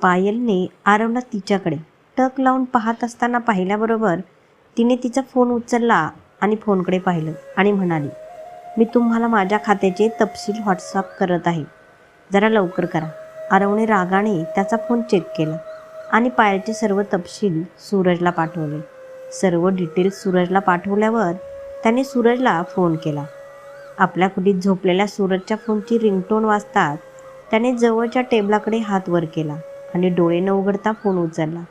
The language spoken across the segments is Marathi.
पायलने आरवला तिच्याकडे टक लावून पाहत असताना पाहिल्याबरोबर तिने तिचा फोन उचलला आणि फोनकडे पाहिलं आणि म्हणाली मी तुम्हाला माझ्या खात्याचे तपशील व्हॉट्सअप करत आहे. जरा लवकर करा. आरवने रागाने त्याचा फोन चेक केला आणि पायलचे सर्व तपशील सूरजला पाठवले. सर्व डिटेल्स सूरजला पाठवल्यावर त्याने सूरजला फोन केला. आपल्या खोलीत झोपलेल्या सूरजच्या फोनची रिंगटोन वाजतात त्याने जवळच्या टेबलाकडे हात वर केला. आणि डोळे न उघडता फोन उचलला.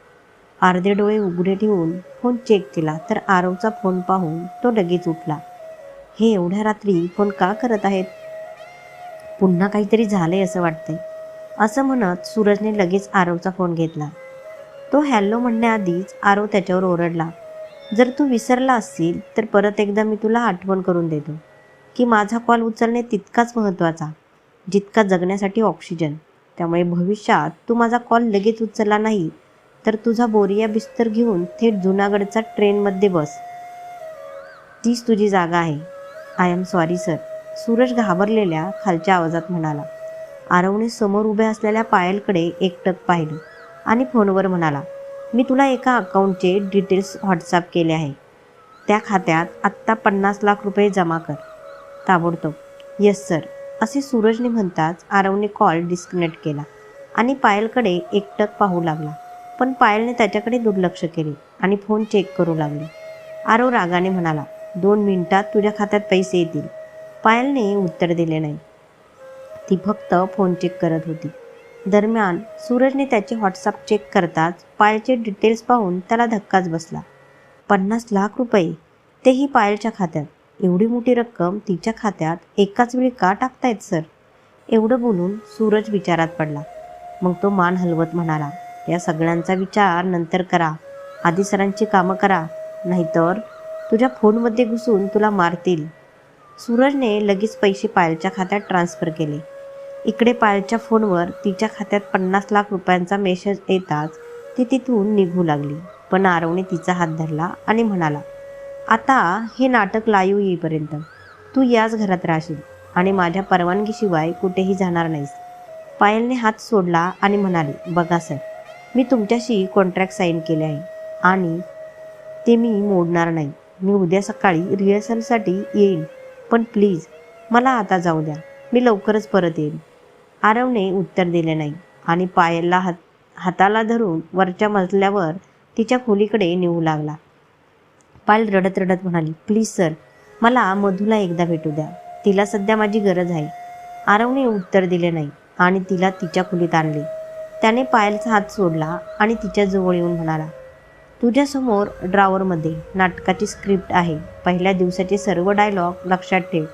अर्धे डोळे उघडे ठेवून फोन चेक केला तर आरवचा फोन पाहून तो लगेच उठला. हे एवढ्या रात्री फोन का करत आहेत? पुन्हा काहीतरी झालंय असं वाटतंय. असं म्हणत सूरजने लगेच आरवचा फोन घेतला. तो हॅलो म्हणण्याआधीच आरव त्याच्यावर ओरडला. जर तू विसरला असशील तर परत एकदा मी तुला आठवण करून देतो की माझा कॉल उचलणे तितकाच महत्त्वाचा जितका जगण्यासाठी ऑक्सिजन. त्यामुळे भविष्यात तू माझा कॉल लगेच उचलला नाही तर तुझा बोरिया बिस्तर घेऊन थेट जुनागडचा ट्रेनमध्ये बस. तीच तुझी जागा आहे. I am sorry sir Suraj घाबरलेल्या खालच्या आवाजात म्हणाला. आरवने समोर उभ्या असलेल्या पायलकडे एकटक पाहिलं आणि फोनवर म्हणाला मी तुला एका अकाउंटचे डिटेल्स व्हॉट्सअप केले आहे. त्या खात्यात आत्ता पन्नास लाख रुपये जमा कर. ताबडतोब येस सर असे सूरजने म्हणताच आरवने कॉल डिस्कनेक्ट केला आणि पायलकडे एकटक पाहू लागला. पण पायलने त्याच्याकडे दुर्लक्ष केले आणि फोन चेक करू लागले. आरव रागाने म्हणाला दोन मिनिटात तुझ्या खात्यात पैसे येतील. पायलने उत्तर दिले नाही. ती फक्त फोन चेक करत होती. दरम्यान सूरजने त्याचे व्हॉट्सअप चेक करताच पायलचे डिटेल्स पाहून त्याला धक्काच बसला. पन्नास लाख रुपये? तेही पायलच्या खात्यात. एवढी मोठी रक्कम तिच्या खात्यात एकाच वेळी का टाकतायत सर? एवढं बोलून सूरज विचारात पडला. मग तो मान हलवत म्हणाला या सगळ्यांचा विचार नंतर करा. आधी सरांची कामं करा. नाहीतर तुझ्या फोनमध्ये घुसून तुला मारतील. सूरजने लगेच पैसे पायलच्या खात्यात ट्रान्स्फर केले. इकडे पायलच्या फोनवर तिच्या खात्यात पन्नास लाख रुपयांचा मेसेज येताच ती तिथून निघू लागली. पण आरवने तिचा हात धरला आणि म्हणाला आता हे नाटक लाईव्ह येईपर्यंत. तू याच घरात राहशील आणि माझ्या परवानगीशिवाय कुठेही जाणार नाहीस. पायलने हात सोडला आणि म्हणाली बघा सर मी तुमच्याशी कॉन्ट्रॅक्ट साईन केले आहे आणि ते मी मोडणार नाही. मी उद्या सकाळी रिहर्सलसाठी येईन. पण प्लीज मला आता जाऊ द्या. मी लवकरच परत येईन. आरवने उत्तर दिले नाही आणि पायलला हात हाताला धरून वरच्या मजल्यावर तिच्या खोलीकडे नेऊ लागला. पायल रडत रडत म्हणाली प्लीज सर मला मधूला एकदा भेटू द्या. तिला सध्या माझी गरज आहे. आरवने उत्तर दिले नाही आणि तिला तिच्या खोलीत आणले. त्याने पायलचा हात सोडला आणि तिच्या जवळ येऊन म्हणाला तुझ्यासमोर ड्रॉवरमध्ये नाटकाची स्क्रिप्ट आहे. पहिल्या दिवसाचे सर्व डायलॉग लक्षात ठेव.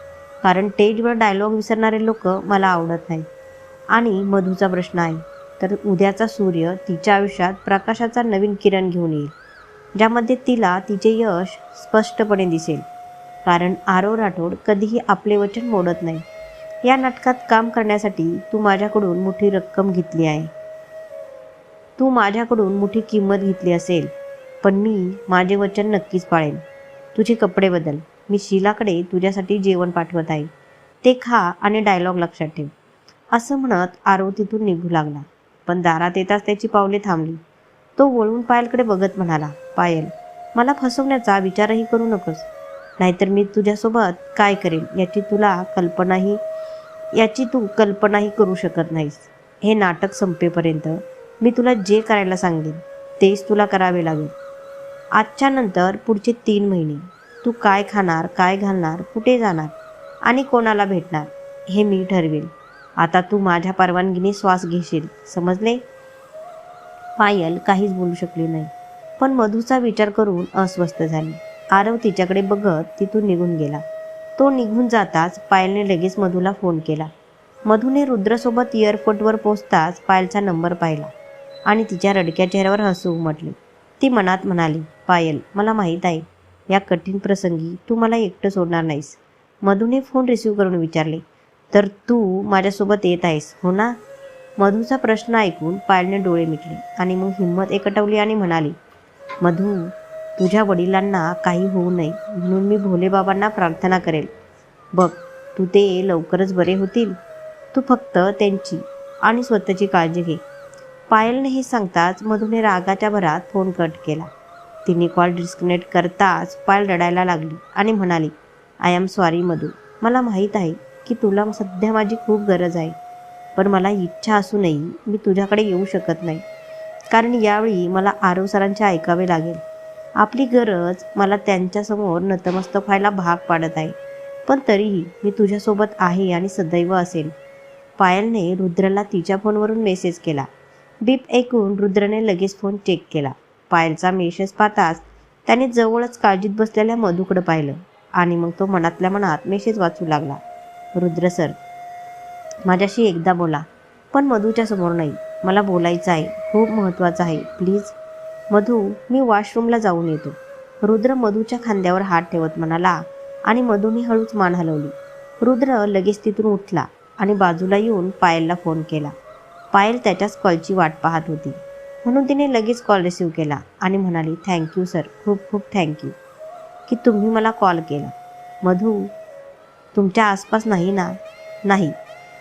कारण स्टेजवर डायलॉग विसरणारे लोक मला आवडत नाही आणि मधूचा प्रश्न आहे तर उद्याचा सूर्य तिच्या आयुष्यात प्रकाशाचा नवीन किरण घेऊन येईल. ज्यामध्ये तिला तिचे यश स्पष्टपणे दिसेल. कारण आरव राठोड कधीही आपले वचन मोडत नाही. या नाटकात काम करण्यासाठी तू माझ्याकडून मोठी रक्कम घेतली आहे. तू माझ्याकडून मोठी किंमत घेतली असेल पण मी माझे वचन नक्कीच पाळेन. तुझे कपडे बदल. मी शीलाकडे तुझ्यासाठी जेवण पाठवत आहे. ते खा आणि डायलॉग लक्षात ठेव. असं म्हणत आरव तिथून निघू लागला. पण दारात येताच त्याची पावले थांबली. तो वळून पायलकडे बघत म्हणाला पायल. मला फसवण्याचा विचारही करू नकोस. नाहीतर मी तुझ्यासोबत काय करेन याची तुला कल्पनाही याची तू कल्पनाही करू शकत नाहीस. हे नाटक संपेपर्यंत मी तुला जे करायला सांगेन तेच तुला करावे लागेल. आजच्या नंतर पुढचे तीन महिने तू काय खाणार काय घालणार कुठे जाणार आणि कोणाला भेटणार हे मी ठरवेल. आता तू माझ्या परवानगीने श्वास घेशील समजले? पायल काहीच बोलू शकली नाही. पण मधूचा विचार करून अस्वस्थ झाली. आरव तिच्याकडे बघत तिथून निघून गेला. तो निघून जाताच पायलने लगेच मधूला फोन केला. मधूने रुद्रसोबत एअरपोर्टवर पोचताच पायलचा नंबर पाहिला आणि तिच्या रडक्या चेहऱ्यावर हसू उमटले ती मनात म्हणाली पायल मला माहीत आहे या कठीण प्रसंगी तू मला एकटं सोडणार नाहीस. मधूने फोन रिसीव करून विचारले तर तू माझ्यासोबत येत आहेस हो ना? मधूचा प्रश्न ऐकून पायलने डोळे मिटले आणि मग हिंमत एकटवली आणि म्हणाली मधू तुझ्या वडिलांना काही होऊ नये. म्हणून मी भोलेबाबांना प्रार्थना करेल. बघ तू ते लवकरच बरे होतील. तू फक्त त्यांची आणि स्वतःची काळजी घे. पायलने हे सांगताच मधूने रागाच्या भरात फोन कट केला. तिने कॉल डिस्कनेक्ट करताच पायल रडायला लागली आणि म्हणाली आय एम सॉरी मधू. मला माहीत आहे की तुला सध्या माझी खूप गरज आहे. पण मला इच्छा असूनही मी तुझ्याकडे येऊ शकत नाही. कारण यावेळी मला आरव सरांचे ऐकावे लागेल. आपली गरज मला त्यांच्यासमोर नतमस्तक व्हायला भाग पाडत आहे. पण तरीही मी तुझ्यासोबत आहे आणि सदैव असेल. पायलने रुद्रला तिच्या फोनवरून मेसेज केला. बीप ऐकून रुद्रने लगेच फोन चेक केला. पायलचा मेसेज पाहताच त्याने जवळच काळजीत बसलेल्या मधुकडं पाहिलं आणि मग तो मनातल्या मनात मेसेज वाचू लागला. रुद्र सर माझ्याशी एकदा बोला पण मधूच्या समोर नाही. मला बोलायचं आहे. खूप महत्त्वाचं आहे. प्लीज मधू मी वॉशरूमला जाऊन येतो. रुद्र मधूच्या खांद्यावर हात ठेवत म्हणाला आणि मधूने हळूच मान हलवली. रुद्र लगेच तिथून उठला आणि बाजूला येऊन पायलला फोन केला. पायल त्याच्याच कॉलची वाट पाहत होती. म्हणून तिने लगेच कॉल रिसीव केला आणि म्हणाली थँक्यू सर. खूप खूप थँक्यू की तुम्ही मला कॉल केला. मधू तुमच्या आसपास नाही ना? नाही.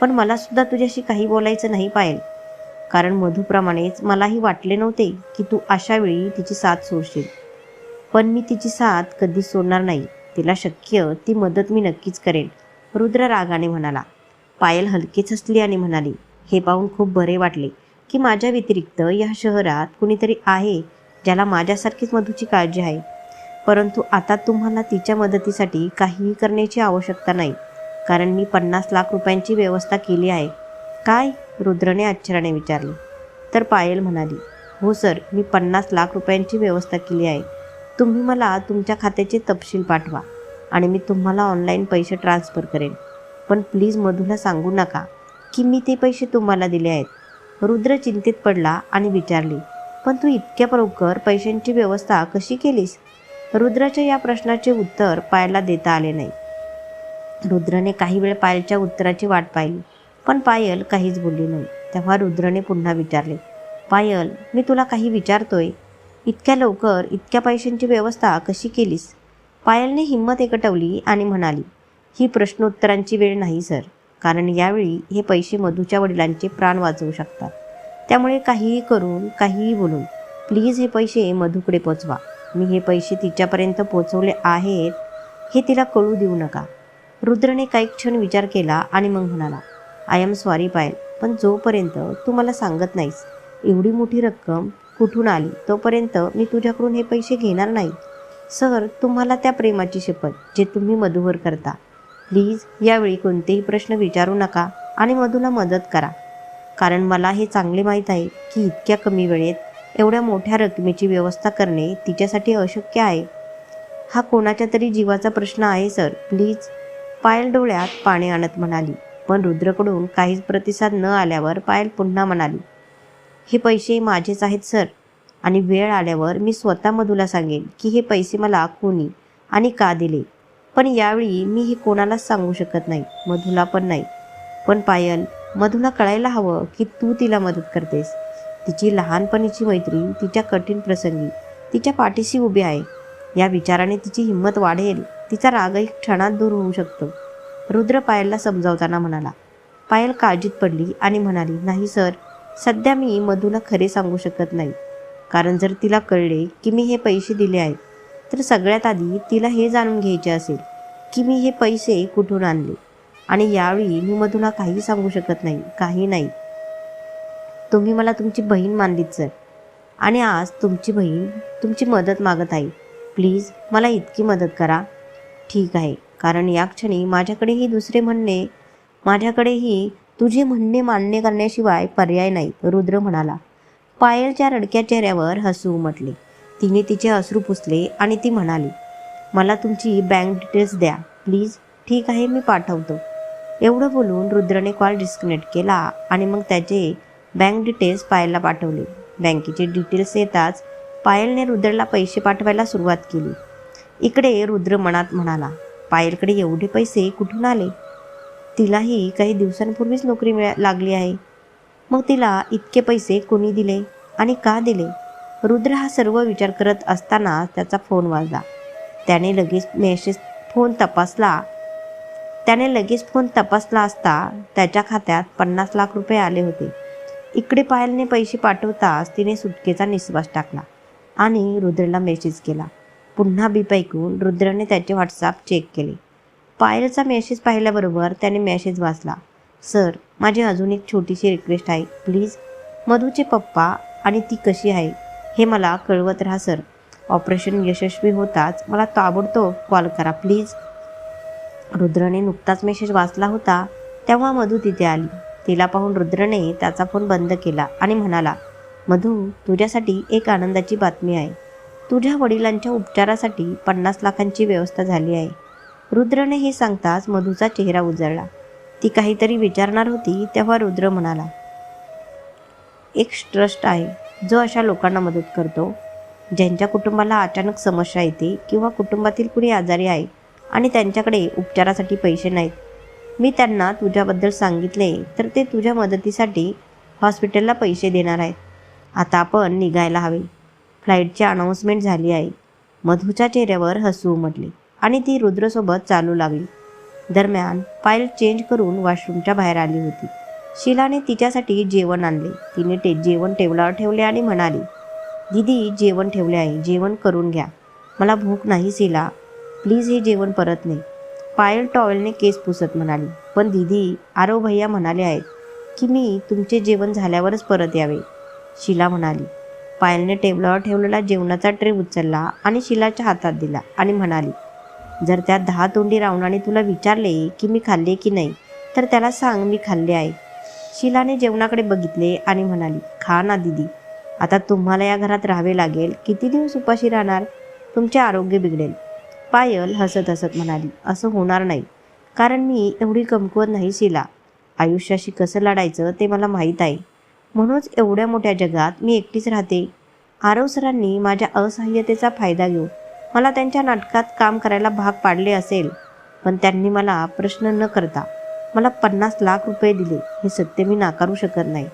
पण मलासुद्धा तुझ्याशी काही बोलायचं नाही पायल. कारण मधूप्रमाणेच मलाही वाटले नव्हते की तू अशा वेळी तिची साथ सोडशील. पण मी तिची साथ कधीच सोडणार नाही. तिला शक्य ती मदत मी नक्कीच करेन रुद्र रागाने म्हणाला. पायल हलकीच हसली आणि म्हणाली हे पाहून खूप बरे वाटले की माझ्या व्यतिरिक्त या शहरात कुणीतरी आहे ज्याला माझ्यासारखीच मधूची काळजी आहे. परंतु आता तुम्हाला तिच्या मदतीसाठी काहीही करण्याची आवश्यकता नाही. कारण मी पन्नास लाख रुपयांची व्यवस्था केली आहे. काय? रुद्रने आश्चर्याने विचारले. तर पायल म्हणाली हो सर मी पन्नास लाख रुपयांची व्यवस्था केली आहे. तुम्ही मला तुमच्या खात्याचे तपशील पाठवा आणि मी तुम्हाला ऑनलाईन पैसे ट्रान्सफर करेन. पण प्लीज मधूला सांगू नका की मी ते पैसे तुम्हाला दिले आहेत. रुद्र चिंतित पडला आणि विचारली पण तू इतक्या लवकर पैशांची व्यवस्था कशी केलीस? रुद्राच्या या प्रश्नाचे उत्तर पायला देता आले नाही. रुद्रने काही वेळ पायलच्या उत्तराची वाट पाहिली. पण पायल काहीच बोलली नाही. तेव्हा रुद्रने पुन्हा विचारले पायल मी तुला काही विचारतोय. इतक्या लवकर इतक्या पैशांची व्यवस्था कशी केलीस? पायलने हिंमत एकटवली आणि म्हणाली ही प्रश्नोत्तरांची वेळ नाही सर. कारण यावेळी हे पैसे मधूच्या वडिलांचे प्राण वाचवू शकतात. त्यामुळे काहीही करून काहीही बोलून प्लीज हे पैसे मधूकडे पोचवा. मी हे पैसे तिच्यापर्यंत पोचवले आहेत हे तिला कळू देऊ नका. रुद्रने काही क्षण विचार केला आणि मग म्हणाला आय एम सॉरी पायल पण जोपर्यंत तू मला सांगत नाहीस एवढी मोठी रक्कम कुठून आली तोपर्यंत मी तुझ्याकडून हे पैसे घेणार नाही. सर तुम्हाला त्या प्रेमाची शपथ जे तुम्ही मधूवर करता. प्लीज यावेळी कोणतेही प्रश्न विचारू नका आणि मधूला मदत करा. कारण मला हे चांगले माहीत आहे की इतक्या कमी वेळेत एवढ्या मोठ्या रकमेची व्यवस्था करणे तिच्यासाठी अशक्य आहे. हा कोणाच्या तरी जीवाचा प्रश्न आहे सर. प्लीज पायल डोळ्यात पाणी आणत म्हणाली. पण रुद्रकडून काहीच प्रतिसाद न आल्यावर पायल पुन्हा म्हणाली हे पैसे माझेच आहेत सर. आणि वेळ आल्यावर मी स्वतः मधूला सांगेन की हे पैसे मला कोणी आणि का दिले. पण यावेळी मी हे कोणालाच सांगू शकत नाही मधुला पण नाही. पण पायल मधुला कळायला हवं की तू तिला मदत करतेस. तिची लहानपणीची मैत्रीण तिच्या कठीण प्रसंगी तिच्या पाठीशी उभी आहे. या विचाराने तिची हिंमत वाढेल तिचा रागही क्षणात दूर होऊ शकतो. रुद्र पायलला समजावताना म्हणाला पायल काळजीत पडली आणि म्हणाली नाही सर सध्या मी मधूला खरे सांगू शकत नाही. कारण जर तिला कळले की मी हे पैसे दिले आहेत तर सगळ्यात आधी तिला हे जाणून घ्यायचे असेल की मी हे पैसे कुठून आणले. आणि यावेळी मी मधूला काही सांगू शकत नाही काही नाही. तुम्ही मला तुमची बहीण मानलीत सर. आणि आज तुमची बहीण तुमची मदत मागत आहे. प्लीज मला इतकी मदत करा. ठीक आहे. कारण या क्षणी माझ्याकडेही दुसरे म्हणणे माझ्याकडेही तुझे म्हणणे मान्य करण्याशिवाय पर्याय नाही रुद्र म्हणाला. पायलच्या रडक्या चेहऱ्यावर हसू उमटले. तिने तिचे अश्रू पुसले आणि ती म्हणाली मला तुमची बँक डिटेल्स द्या प्लीज. ठीक आहे मी पाठवतो. एवढं बोलून रुद्रने कॉल डिस्कनेक्ट केला आणि मग त्याचे बँक डिटेल्स पायलला पाठवले. बँकेचे डिटेल्स येताच पायलने रुद्रला पैसे पाठवायला सुरुवात केली. इकडे रुद्र मनात म्हणाला पायलकडे एवढे पैसे कुठून आले? तिलाही काही दिवसांपूर्वीच नोकरी मिळा लागली आहे. मग तिला इतके पैसे कोणी दिले आणि का दिले? रुद्र हा सर्व विचार करत असताना त्याचा फोन वाजला. त्याने लगेच मेसेज फोन तपासला. त्याने लगेच फोन तपासला असता त्याच्या खात्यात पन्नास लाख रुपये आले होते. इकडे पायलने पैसे पाठवताच तिने सुटकेचा निश्वास टाकला आणि रुद्रला मेसेज केला. पुन्हा बीप ऐकून रुद्रने त्याचे व्हॉट्सअप चेक केले. पायलचा मेसेज पाहिल्याबरोबर त्याने मेसेज वाचला. सर माझी अजून एक छोटीशी रिक्वेस्ट आहे. प्लीज मधूचे पप्पा आणि ती कशी आहे? हे मला कळवत राहा सर ऑपरेशन यशस्वी होताच मला ताबडतोब कॉल करा प्लीज रुद्रने नुकताच मेसेज वाचला होता तेव्हा मधू तिथे आली. तिला पाहून रुद्रने त्याचा फोन बंद केला आणि म्हणाला मधू तुझ्यासाठी एक आनंदाची बातमी आहे. तुझ्या वडिलांच्या उपचारासाठी पन्नास लाखांची व्यवस्था झाली आहे. रुद्रने हे सांगताच मधूचा चेहरा उजळला. ती काहीतरी विचारणार होती तेव्हा रुद्र म्हणाला एक ट्रस्ट आहे जो अशा लोकांना मदत करतो ज्यांच्या कुटुंबाला अचानक समस्या येते किंवा कुटुंबातील कुणी आजारी आहे आणि त्यांच्याकडे उपचारासाठी पैसे नाहीत. मी त्यांना तुझ्याबद्दल सांगितले तर ते तुझ्या मदतीसाठी हॉस्पिटलला पैसे देणार आहेत. आता आपण निघायला हवे. फ्लाईटची अनाऊन्समेंट झाली आहे. मधूच्या चेहऱ्यावर हसू उमटले आणि ती रुद्रसोबत चालू लागली. दरम्यान पायल चेंज करून वॉशरूमच्या बाहेर आली होती. शिलाने तिच्यासाठी जेवण आणले. तिने ते जेवण टेबलावर ठेवले आणि म्हणाली दीदी जेवण ठेवले आहे. जेवण करून घ्या. मला भूक नाही शिला. प्लीज हे जेवण परत नाही पायल टॉवेलने केस पुसत म्हणाली पण दीदी आरो भैया म्हणाले आहेत की मी तुमचे जेवण झाल्यावरच परत यावे. शिला म्हणाली पायलने टेबलावर ठेवलेला जेवणाचा ट्रे उचलला आणि शिलाच्या हातात दिला आणि म्हणाली जर त्या दहा तोंडी रावणाने तुला विचारले की मी खाल्ले की नाही तर त्याला सांग मी खाल्ले आहे. शिलाने जेवणाकडे बघितले आणि म्हणाली खा ना दिदी. आता तुम्हाला या घरात राहावे लागेल. किती दिवस उपाशी राहणार? तुमचे आरोग्य बिघडेल. पायल हसत हसत म्हणाली असं होणार नाही. कारण मी एवढी कमकुवत नाही शिला. आयुष्याशी कसं लढायचं ते मला माहीत आहे. म्हणूनच एवढ्या मोठ्या जगात मी एकटीच राहते. आरव सरांनी माझ्या असहाय्यतेचा फायदा घेऊन मला त्यांच्या नाटकात काम करायला भाग पाडले असेल पण त्यांनी मला प्रश्न न करता मला पन्नास लाख रुपये दिले. हे सत्य मी नाकारू शकत नाही.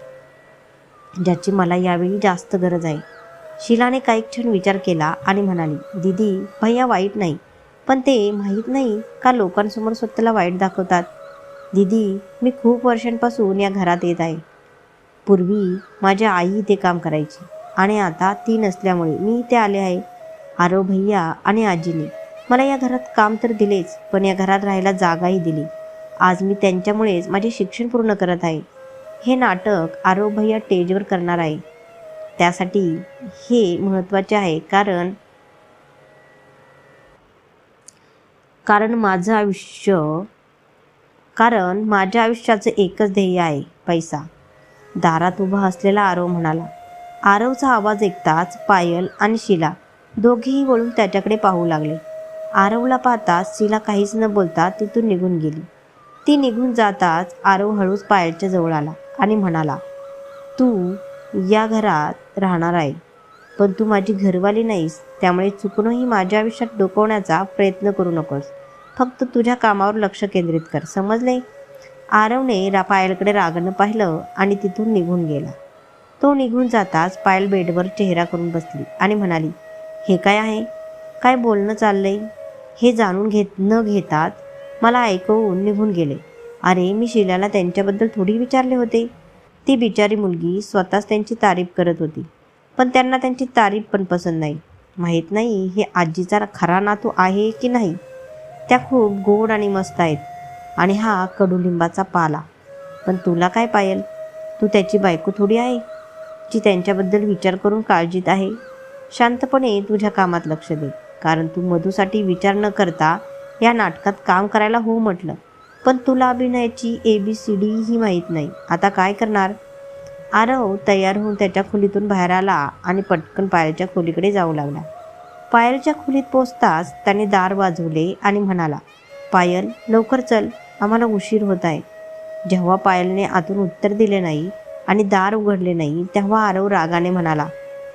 ज्याची मला यावेळी जास्त गरज आहे. शिलाने काही क्षण विचार केला आणि म्हणाली दीदी भैया वाईट नाही पण ते माहीत नाही का लोकांसमोर स्वतःला वाईट दाखवतात? दीदी मी खूप वर्षांपासून या घरात येत आहे. पूर्वी माझ्या आई इथे काम करायची आणि आता ती नसल्यामुळे मी इथे आले आहे. आरो भैया आणि आजीने मला या घरात काम तर दिलेच पण या घरात राहायला जागाही दिली. आज मी त्यांच्यामुळेच माझे शिक्षण पूर्ण करत आहे. हे नाटक आरो भैया स्टेजवर करणार आहे. त्यासाठी हे महत्त्वाचे आहे कारण कारण माझं आयुष्य कारण माझ्या आयुष्याचं एकच ध्येय आहे पैसा. दारात उभा असलेला आरव म्हणाला आरवचा आवाज ऐकताच पायल आणि शिला दोघेही वळून त्याच्याकडे पाहू लागले. आरवला पाहताच शिला काहीच न बोलता तिथून निघून गेली. ती निघून जाताच आरव हळूच पायलच्या जवळ आला आणि म्हणाला तू या घरात राहणार आहे पण तू माझी घरवाली नाहीस त्यामुळे चुकूनही माझ्या आयुष्यात डोकवण्याचा प्रयत्न करू नकोस. फक्त तुझ्या कामावर लक्ष केंद्रित कर समजले आरवने रा पायलकडे रागानं पाहिलं आणि तिथून निघून गेला. तो निघून जाताच पायल बेडवर चेहरा करून बसली आणि म्हणाली हे काय आहे? काय बोलणं चाललंय? हे जाणून घेत न घेतात मला ऐकवून निघून गेले. अरे मी शिलाला त्यांच्याबद्दल थोडी विचारले होते. ती बिचारी मुलगी स्वतःच त्यांची तारीफ करत होती पण त्यांना त्यांची तारीफ पण पसंत नाही. माहीत नाही हे आजीचा खरा नातू आहे की नाही. त्या खूप गोड आणि मस्त आहेत. आणि हा कडुलिंबाचा पाला. पण तुला काय पायल? तू त्याची बायको थोडी आहे जी त्यांच्याबद्दल विचार करून काळजीत आहे. शांतपणे तुझ्या कामात लक्ष दे कारण तू मधूसाठी विचार न करता या नाटकात काम करायला हो म्हटलं. पण तुला अभिनयाची ए बी सी डी ही माहीत नाही. आता काय करणार? आरव तयार होऊन त्याच्या खोलीतून बाहेर आला आणि पटकन पायलच्या खोलीकडे जाऊ लागला. पायलच्या खोलीत पोचताच त्याने दार वाजवले आणि म्हणाला पायल लवकर चल. आम्हाला उशीर होत आहे. जेव्हा पायलने आतून उत्तर दिले नाही आणि दार उघडले नाही तेव्हा आरव रागाने म्हणाला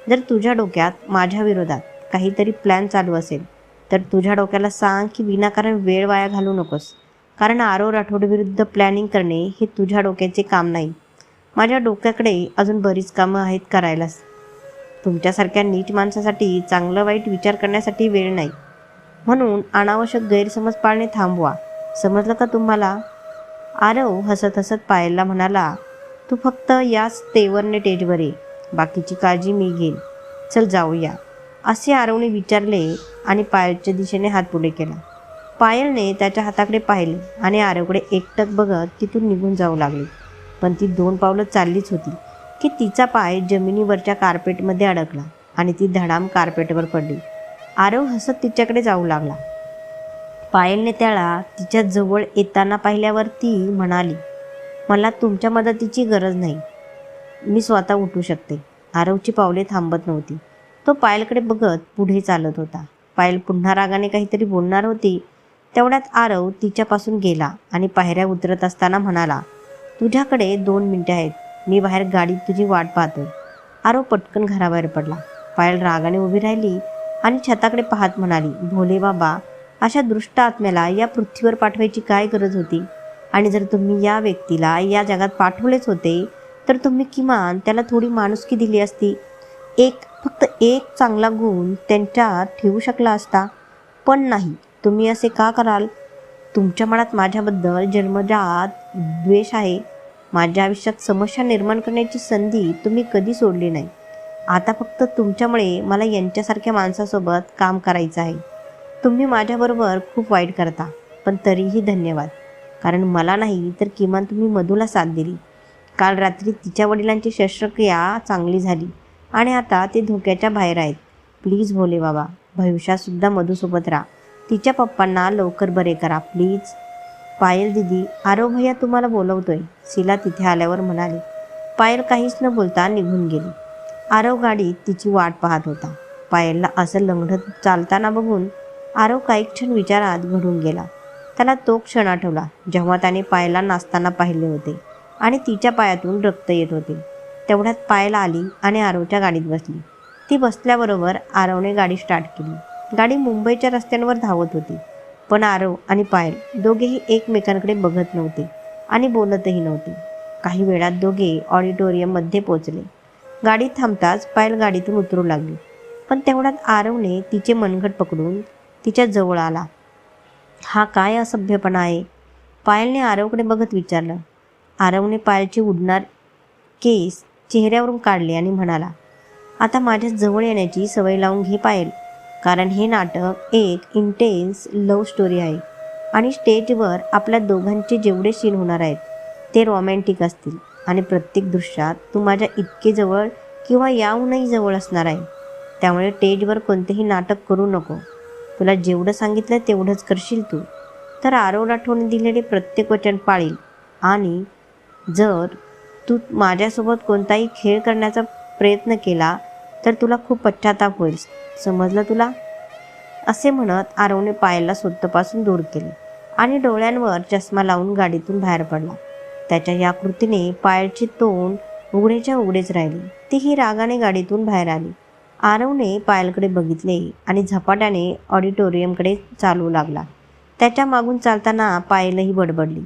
जर तुझ्या डोक्यात माझ्या विरोधात काहीतरी प्लॅन चालू असेल तर तुझ्या डोक्याला सांग की विनाकारण वेळ वाया घालू नकोस. कारण आरव राठोडविरुद्ध प्लॅनिंग करणे हे तुझ्या डोक्याचे काम नाही. माझ्या डोक्याकडे अजून बरीच कामं आहेत करायलाच तुमच्यासारख्या नीट माणसासाठी चांगलं वाईट विचार करण्यासाठी वेळ नाही. म्हणून अनावश्यक गैरसमज पाळणे थांबवा. समजलं का तुम्हाला? आरव हसत हसत पायलला म्हणाला तू फक्त याच तेवरने टेजवर ये बाकीची काळजी मी घेईन. चल जाऊया. असे आरवने विचारले आणि पायलच्या दिशेने हात पुढे केला. पायलने त्याच्या हाताकडे पाहिले आणि आरवकडे एकटक बघत तिथून निघून जाऊ लागली. पण ती दोन पावलं चाललीच होती की तिचा पाय जमिनीवरच्या कार्पेटमध्ये अडकला आणि ती धडाम कार्पेटवर पडली. आरव हसत तिच्याकडे जाऊ लागला. पायलने त्याला तिच्या जवळ येताना पाहिल्यावर ती म्हणाली मला तुमच्या मदतीची गरज नाही. मी स्वतः उठू शकते. आरवची पावले थांबत नव्हती. तो पायलकडे बघत पुढे चालत होता. पायल पुन्हा रागाने काहीतरी बोलणार होती. तेवढ्यात आरव तिच्यापासून गेला आणि पायऱ्या उतरत असताना म्हणाला तुझ्याकडे दोन मिनटे आहेत. मी बाहेर गाडीत तुझी वाट पाहतो आरव पटकन घराबाहेर पडला. पायल रागाने उभी राहिली आणि छताकडे पाहत म्हणाली भोले बाबा अशा दृष्ट आत्म्याला या पृथ्वीवर पाठवायची काय गरज होती? आणि जर तुम्ही या व्यक्तीला या जगात पाठवलेच होते तर तुम्ही किमान त्याला थोडी माणुसकी दिली असती. एक फक्त एक चांगला गुण त्यांच्यात ठेवू शकला असता. पण नाही तुम्ही असे का कराल? तुमच्या मनात माझ्याबद्दल जन्मजात द्वेष आहे. माझ्या आयुष्यात समस्या निर्माण करण्याची संधी तुम्ही कधी सोडली नाही. आता फक्त तुमच्यामुळे मला यांच्यासारख्या माणसासोबत काम करायचं आहे. तुम्ही माझ्याबरोबर खूप वाईट करता पण तरीही धन्यवाद. कारण मला नाही तर किमान तुम्ही मधूला साथ दिली. काल रात्री तिच्या वडिलांची शस्त्रक्रिया चांगली झाली आणि आता ते धोक्याच्या बाहेर आहेत. प्लीज भोले बाबा भविष्यातसुद्धा मधूसोबत राहा. तिच्या पप्पांना लवकर बरे करा प्लीज. पायल दिदी आरो भैया तुम्हाला बोलवतोय. शिला तिथे आल्यावर म्हणाली. पायल काहीच न बोलता निघून गेली. आरव गाडीत तिची वाट पाहत होता. पायलला असं लंगडत चालताना बघून आरव काही क्षण विचारात घडून गेला. त्याला तो क्षण आठवला जेव्हा त्याने पायला नाचताना पाहिले होते आणि तिच्या पायातून रक्त येत होते. तेवढ्यात पायला आली आणि आरवच्या गाडीत बसली. ती बसल्याबरोबर आरवने गाडी स्टार्ट केली. गाडी मुंबईच्या रस्त्यांवर धावत होती. पण आरव आणि पायल दोघेही एकमेकांकडे बघत नव्हते आणि बोलतही नव्हते. काही वेळात दोघे ऑडिटोरियममध्ये पोचले गाडी थांबताच पायल गाडीतून उतरू लागली. पण तेवढ्यात आरवने तिचे मनगट पकडून तिच्या जवळ आला. हा काय असभ्यपणा आहे? पायलने आरवकडे बघत विचारलं. आरवने पायलची उडणार केस चेहऱ्यावरून काढले आणि म्हणाला आता माझ्या जवळ येण्याची सवय लावून घे पायल. कारण हे नाटक एक इंटेन्स लव्ह स्टोरी आहे आणि स्टेजवर आपल्या दोघांचे जेवढे सीन होणार आहेत ते रोमॅन्टिक असतील आणि प्रत्येक दृश्यात तू माझ्या इतके जवळ किंवा याहूनही जवळ असणार आहे. त्यामुळे स्टेजवर कोणतेही नाटक करू नको. तुला जेवढं सांगितलं तेवढंच करशील तू. तर आरव राठोडने दिलेले प्रत्येक वचन पाळील. आणि जर तू माझ्यासोबत कोणताही खेळ करण्याचा प्रयत्न केला तर तुला खूप पश्चाताप होईल. समजलं तुला? असे म्हणत आरवने पायाला स्वतःपासून दूर केले आणि डोळ्यांवर चष्मा लावून गाडीतून बाहेर पडला. त्याच्या या कृतीने पायलचे तोंड उघडेच्या उघडेच राहिले. तीही रागाने गाडीतून बाहेर आली. आरवने पायलकडे बघितले आणि झपाट्याने ऑडिटोरियमकडे चालू लागला. त्याच्या मागून चालताना पायलही बडबडली.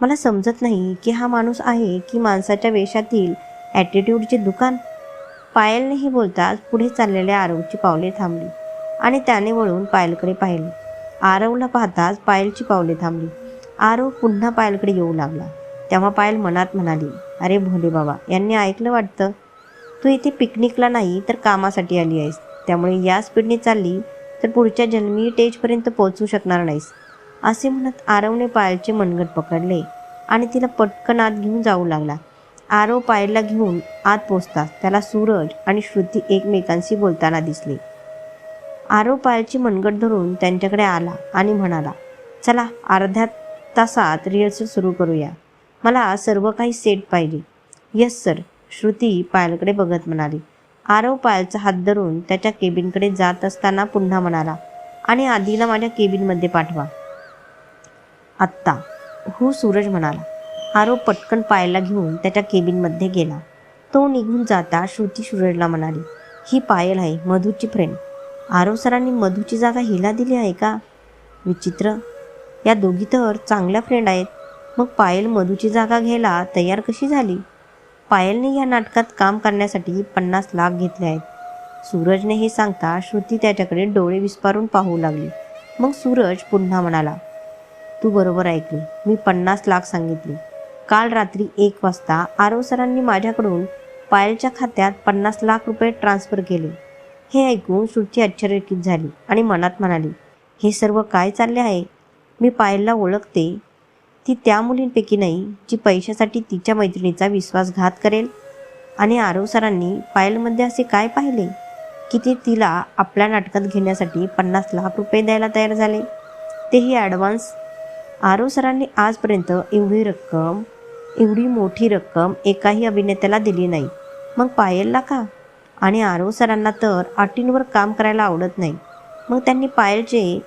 मला समजत नाही की हा माणूस आहे की माणसाच्या वेशातील ॲटिट्यूडचे दुकान. पायलनेही बोलताच पुढे चाललेल्या आरवची पावले थांबली आणि त्याने वळून पायलकडे पाहिले. आरवला पाहताच पायलची पावले थांबली. आरव पुन्हा पायलकडे येऊ लागला. तेव्हा पायल मनात म्हणाली अरे भोले बाबा यांनी ऐकलं वाटतं? तू इथे पिकनिकला नाही तर कामासाठी आली आहेस. त्यामुळे या स्पीडने चालली तर पुढच्या जन्मी टेजपर्यंत पोहोचू शकणार नाहीस. असे म्हणत आरवने पायलचे मनगट पकडले आणि तिला पटकन आत घेऊन जाऊ लागला. आरव पायलला घेऊन आत पोचताच त्याला सूरज आणि श्रुती एकमेकांशी बोलताना दिसले. आरव पायलची मनगट धरून त्यांच्याकडे आला आणि म्हणाला चला अर्ध्या तासात रिहर्सल सुरू करूया. मला सर्व काही सेट पाहिजे. यस सर श्रुती पायलकडे बघत म्हणाली. आरव पायलचा हात धरून त्याच्या केबिनकडे जात असताना पुन्हा म्हणाला आणि आधीला माझ्या केबिनमध्ये पाठवा. आत्ता हो सूरज म्हणाला. आरव पटकन पायला घेऊन त्याच्या केबिनमध्ये गेला. तो निघून जाता श्रुती सूरजला म्हणाली ही पायल आहे मधूची फ्रेंड आरव सरांनी मधूची जागा हिला दिली आहे का? विचित्र. या दोघी तर चांगल्या फ्रेंड आहेत. मग पायल मधूची जागा घ्यायला तयार कशी झाली? पायलने या नाटकात काम करण्यासाठी पन्नास लाख घेतले आहेत. सूरजने हे सांगता श्रुती त्याच्याकडे डोळे विस्पारून पाहू लागली. मग सूरज पुन्हा म्हणाला तू बरोबर ऐकली. मी पन्नास लाख सांगितले. काल रात्री एक वाजता आरव सरांनी माझ्याकडून पायलच्या खात्यात पन्नास लाख रुपये ट्रान्स्फर केले. हे ऐकून श्रुती आश्चर्यचकित झाली आणि मनात म्हणाली हे सर्व काय चालले आहे? मी पायलला ओळखते. ती त्या मुलींपैकी नाही जी पैशासाठी तिच्या मैत्रिणीचा विश्वासघात करेल. आणि आरव सरांनी पायलमध्ये असे काय पाहिले? की ते तिला आपल्या नाटकात घेण्यासाठी पन्नास लाख रुपये द्यायला तयार झाले. तेही ॲडव्हान्स आरव सरांनी आजपर्यंत एवढी रक्कम एवढी मोठी रक्कम एकाही अभिनेत्याला दिली नाही. मग पायलला का? आणि आरव सरांना तर अटींवर काम करायला आवडत नाही. मग त्यांनी पायलचे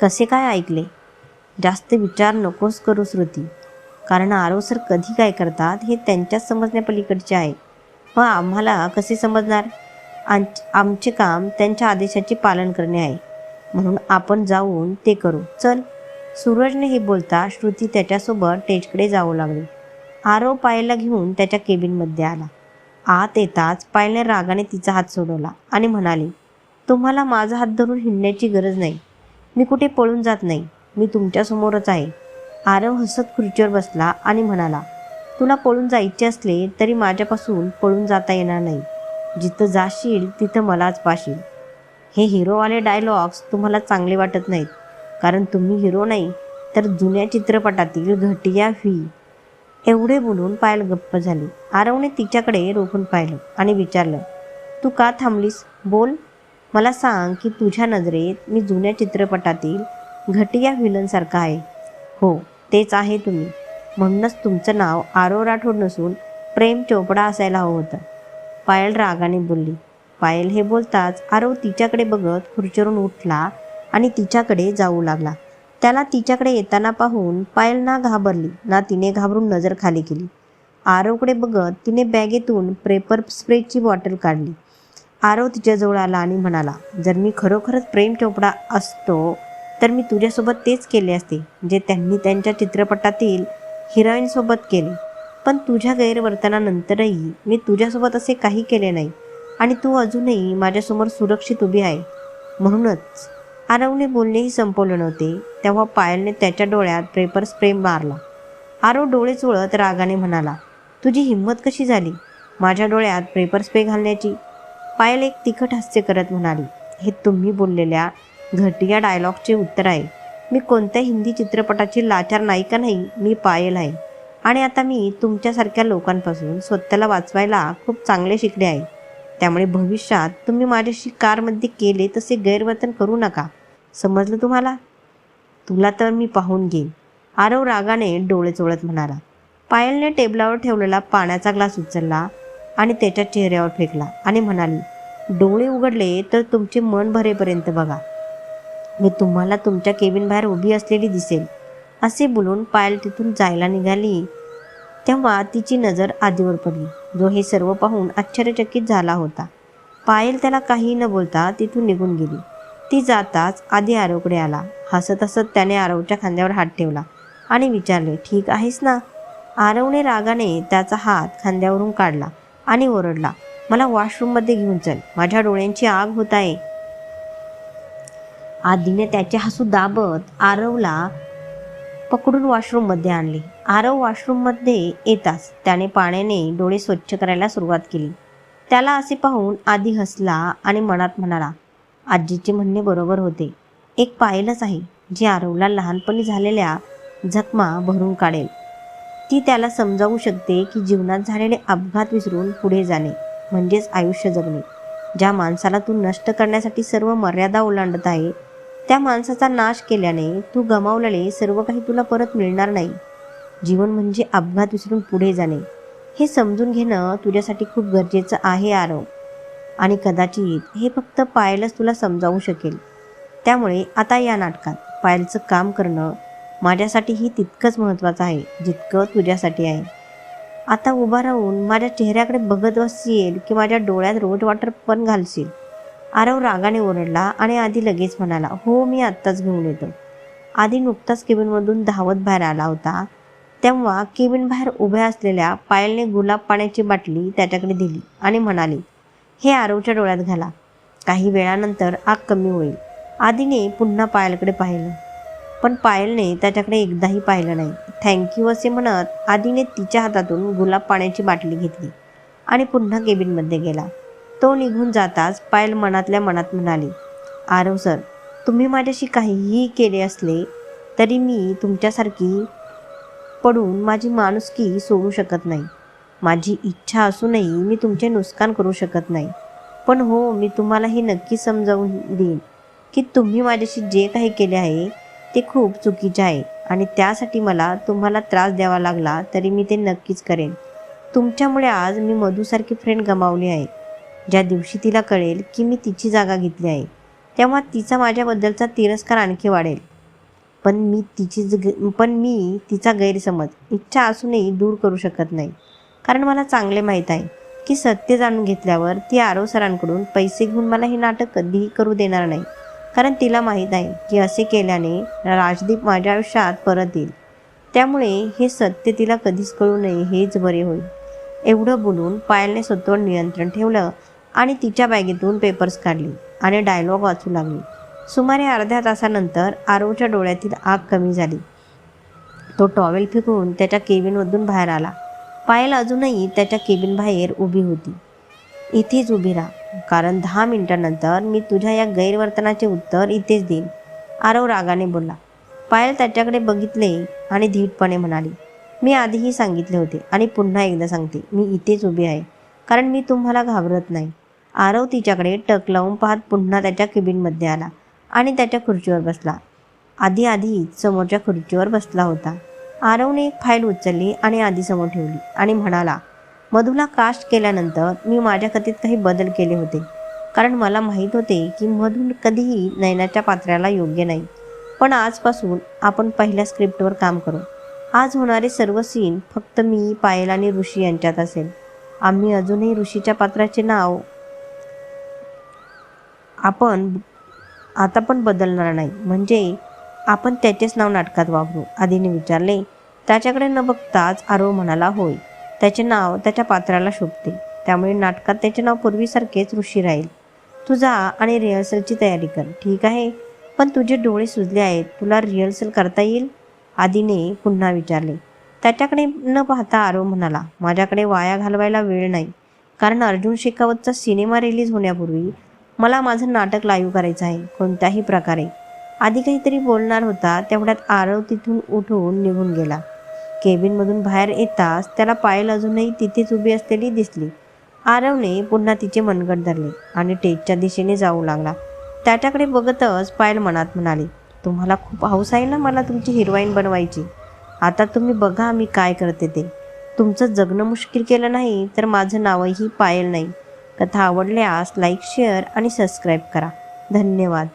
कसे काय ऐकले? जास्त विचार नकोस करू श्रुती. कारण आरव सर कधी काय करतात हे त्यांच्याच समजण्यापलीकडचे आहे. मग आम्हाला कसे समजणार? आम- आमचे काम त्यांच्या आदेशाचे पालन करणे आहे. म्हणून आपण जाऊन ते करू. चल. सूरजने हे बोलता श्रुती त्याच्यासोबत टेजकडे जाऊ लागली. आरव पायला घेऊन त्याच्या केबिनमध्ये आला. आत येताच पायलने रागाने तिचा हात सोडवला आणि म्हणाली तुम्हाला माझा हात धरून हिंडण्याची गरज नाही. मी कुठे पळून जात नाही. मी तुमच्यासमोरच आहे. आरव हसत खुर्चीवर बसला आणि म्हणाला तुला पळून जायचे असले तरी माझ्यापासून पळून जाता येणार नाही. जिथं जाशील तिथं मलाच पाशील हे हिरोवाले डायलॉग्स तुम्हाला चांगले वाटत नाहीत. कारण तुम्ही हिरो नाही तर जुन्या चित्रपटातील घटिया व्ही. एवढे बोलून पायल गप्प झाली. आरवने तिच्याकडे रोखून पाहिलं आणि विचारलं तू का थांबलीस? बोल. मला सांग की तुझ्या नजरेत मी जुन्या चित्रपटातील घटिया विलनसारखा आहे. हो तेच आहे तुम्ही. म्हणूनच तुमचं नाव आरो राठोड नसून प्रेम चोपडा असायला हवं होतं. पायल रागाने बोलली पायल हे बोलताच आरव तिच्याकडे बघत खुर्चीवरून उठला आणि तिच्याकडे जाऊ लागला. त्याला तिच्याकडे येताना पाहून पायल ना घाबरली ना तिने घाबरून नजर खाली केली. आरवकडे बघत तिने बॅगेतून पेपर स्प्रेची बॉटल काढली. आरव तिच्याजवळ आला आणि म्हणाला जर मी खरोखरच प्रेम चोपडा असतो तर मी तुझ्यासोबत तेच केले असते जे त्यांनी त्यांच्या चित्रपटातील हिरोईनसोबत केले. पण तुझ्या गैरवर्तनानंतरही मी तुझ्यासोबत असे काही केले नाही आणि तू अजूनही माझ्यासमोर सुरक्षित उभी आहे. म्हणूनच आरवने बोलणेही संपवले नव्हते तेव्हा पायलने त्याच्या डोळ्यात पेपर स्प्रे मारला. आरव डोळे चोळत रागाने म्हणाला तुझी हिंमत कशी झाली? माझ्या डोळ्यात पेपर स्प्रे घालण्याची? पायल एक तिखट हास्य करत म्हणाली हे तुम्ही बोललेल्या घटिया डायलॉगचे उत्तर आहे. मी कोणत्या हिंदी चित्रपटाची लाचार नायिका नाही मी पायल आहे. आणि आता मी तुमच्यासारख्या लोकांपासून स्वतःला वाचवायला खूप चांगले शिकले आहे. त्यामुळे भविष्यात तुम्ही माझ्याशी कारमध्ये केले तसे गैरवर्तन करू नका. समजलं तुम्हाला? तुला तर मी पाहून घेईन. आरव रागाने डोळे चोळत म्हणाला. पायलने टेबलावर ठेवलेला पाण्याचा ग्लास उचलला आणि त्याच्या चेहऱ्यावर फेकला आणि म्हणाली डोळे उघडले तर तुमचे मन भरेपर्यंत बघा. मी तुम्हाला तुमच्या केबिन बाहेर उभी असलेली दिसेल. असे बोलून पायल तिथून जायला निघाली. तेव्हा तिची नजर आधीवर पडली. जो हे सर्व पाहून आश्चर्यचकित झाला होता. पायल त्याला काही न बोलता तिथून निघून गेली. ती जाताच आधी आरवकडे आला. हसत हसत त्याने आरवच्या खांद्यावर हात ठेवला आणि विचारले ठीक आहेस ना? आरवने रागाने त्याचा हात खांद्यावरून काढला आणि ओरडला मला वॉशरूममध्ये घेऊन चल. माझ्या डोळ्यांची आग होत आहे. आधीने त्याचे हसू दाबत आरवला पकडून वॉशरूममध्ये आणले. आरव वॉशरूममध्ये येताच त्याने पाण्याने डोळे स्वच्छ करायला सुरुवात केली. त्याला असे पाहून आधी हसला आणि मनात म्हणाला आजीचे म्हणणे बरोबर होते. एक पायलच आहे जी आरवला लहानपणी झालेल्या जखमा भरून काढेल. ती त्याला समजावू शकते की जीवनात झालेले अपघात विसरून पुढे जाणे म्हणजेच आयुष्य जगणे. ज्या माणसाला तू नष्ट करण्यासाठी सर्व मर्यादा ओलांडत आहे त्या माणसाचा नाश केल्याने तू गमावलेले सर्व काही तुला परत मिळणार नाही. जीवन म्हणजे अपघात विसरून पुढे जाणे. हे समजून घेणं तुझ्यासाठी खूप गरजेचं आहे आरव. आणि कदाचित हे फक्त पायलच तुला समजावू शकेल. त्यामुळे आता या नाटकात पायलचं काम करणं माझ्यासाठीही तितकंच महत्त्वाचं आहे जितकं तुझ्यासाठी आहे. आता उभा राहून माझ्या चेहऱ्याकडे बघत बसशील की माझ्या डोळ्यात रोज वॉटर पण घालशील. आरव रागाने ओरडला आणि आधी लगेच म्हणाला हो मी आत्ताच घेऊन येतो. आधी नुकताच केबिनमधून धावत बाहेर आला होता. तेव्हा केबिन बाहेर उभ्या असलेल्या पायलने गुलाब पाण्याची बाटली त्याच्याकडे दिली आणि म्हणाली हे आरवच्या डोळ्यात घाला. काही वेळानंतर आग कमी होईल. आधीने पुन्हा पायलकडे पाहिलं पण पायलने त्याच्याकडे एकदाही पाहिलं नाही. थँक्यू असे म्हणत आधीने तिच्या हातातून गुलाब पाण्याची बाटली घेतली आणि पुन्हा केबिनमध्ये गेला. तो निघून जाताच पायल मनातल्या मनात म्हणाली आरव सर तुम्ही माझ्याशी काहीही केले असले तरी मी तुमच्यासारखी पडून माझी माणुसकी सोडू शकत नाही. माझी इच्छा असूनही मी तुमचे नुकसान करू शकत नाही. पण हो मी तुम्हाला हे नक्की समजावून देईन की तुम्ही माझ्याशी जे काही केले आहे ते खूप चुकीचे आहे आणि त्यासाठी मला तुम्हाला त्रास द्यावा लागला तरी मी ते नक्कीच करेन. तुमच्यामुळे आज मी मधूसारखी फ्रेंड गमावली आहे. ज्या दिवशी तिला कळेल की मी तिची जागा घेतली आहे तेव्हा तिचा माझ्याबद्दलचा तिरस्कार आणखी वाढेल. पण मी तिची ज- पण मी तिचा गैरसमज इच्छा असूनही दूर करू शकत नाही. कारण मला चांगले माहीत आहे की सत्य जाणून घेतल्यावर ती आरव सरांकडून पैसे घेऊन मला हे नाटक कधीही करू देणार नाही. कारण तिला माहीत आहे की असे केल्याने राजदीप माझ्या आयुष्यात परत येईल. त्यामुळे हे सत्य तिला कधीच कळू नये हेच बरे होईल. एवढं बोलून पायलने स्वतःवर नियंत्रण ठेवलं आणि तिच्या बॅगेतून पेपर्स काढली आणि डायलॉग वाचू लागली. सुमारे अर्ध्या तासानंतर आरोच्या डोळ्यातील आग कमी झाली. तो टॉवेल फेकून त्याच्या केबिनमधून बाहेर आला. पायल अजूनही त्याच्या केबिन बाहेर उभी होती. इथेच उभी राहा. कारण दहा मिनिटानंतर मी तुझ्या या गैरवर्तनाचे उत्तर इथेच देईन. आरव रागाने बोलला. पायल त्याच्याकडे बघितले आणि धीटपणे म्हणाली मी आधीही सांगितले होते आणि पुन्हा एकदा सांगते मी इथेच उभी आहे. कारण मी तुम्हाला घाबरत नाही. आरव तिच्याकडे टक लावून पाहत पुन्हा त्याच्या केबिनमध्ये आला आणि त्याच्या खुर्चीवर बसला. आधी आधी समोरच्या खुर्चीवर बसला होता. आरवने एक फाईल उचलली आणि आधी समोर ठेवली आणि म्हणाला मधूला कास्ट केल्यानंतर मी माझ्या कथेत काही बदल केले होते. कारण मला माहीत होते की मधून कधीही नयनाच्या पात्राला योग्य नाही. पण आजपासून आपण पहिल्या स्क्रिप्टवर काम करू. आज होणारे सर्व सीन फक्त मी पायल आणि ऋषी यांच्यात असेल. आम्ही अजूनही ऋषीच्या पात्राचे नाव आपण आता पण बदलणार नाही. म्हणजे आपण त्याचेच नाव नाटकात वापरू. आधीने विचारले त्याच्याकडे न बघताच आरव म्हणाला होय त्याचे नाव त्याच्या पात्राला शोभते. त्यामुळे नाटकात त्याचे नाव पूर्वीसारखेच ऋषी राहील. तू जा आणि रिहर्सलची तयारी कर. ठीक आहे? पण तुझे डोळे सुजले आहेत. तुला रिहर्सल करता येईल? आधीने पुन्हा विचारले त्याच्याकडे न पाहता आरव म्हणाला माझ्याकडे वाया घालवायला वेळ नाही. कारण अर्जुन शेखावतचा सिनेमा रिलीज होण्यापूर्वी मला माझं नाटक लाईव्ह करायचं आहे. कोणत्याही प्रकारे. आधी काहीतरी बोलणार होता तेवढ्यात आरव तिथून उठून निघून गेला. केबिनमधून बाहेर येताच त्याला पायल अजूनही तिथेच उभी असलेली दिसली. आरवने पुन्हा तिचे मनगट धरले आणि टेजच्या दिशेने जाऊ लागला. त्याच्याकडे बघतच पायल मनात म्हणाली तुम्हाला खूप हौस आहे ना मला तुमची हिरोईन बनवायची? आता तुम्ही बघा मी काय करते ते. तुमचं जगणं मुश्किल केलं नाही तर माझं नावही पायल नाही. कथा आवडल्यास लाईक शेअर आणि सबस्क्राईब करा. धन्यवाद.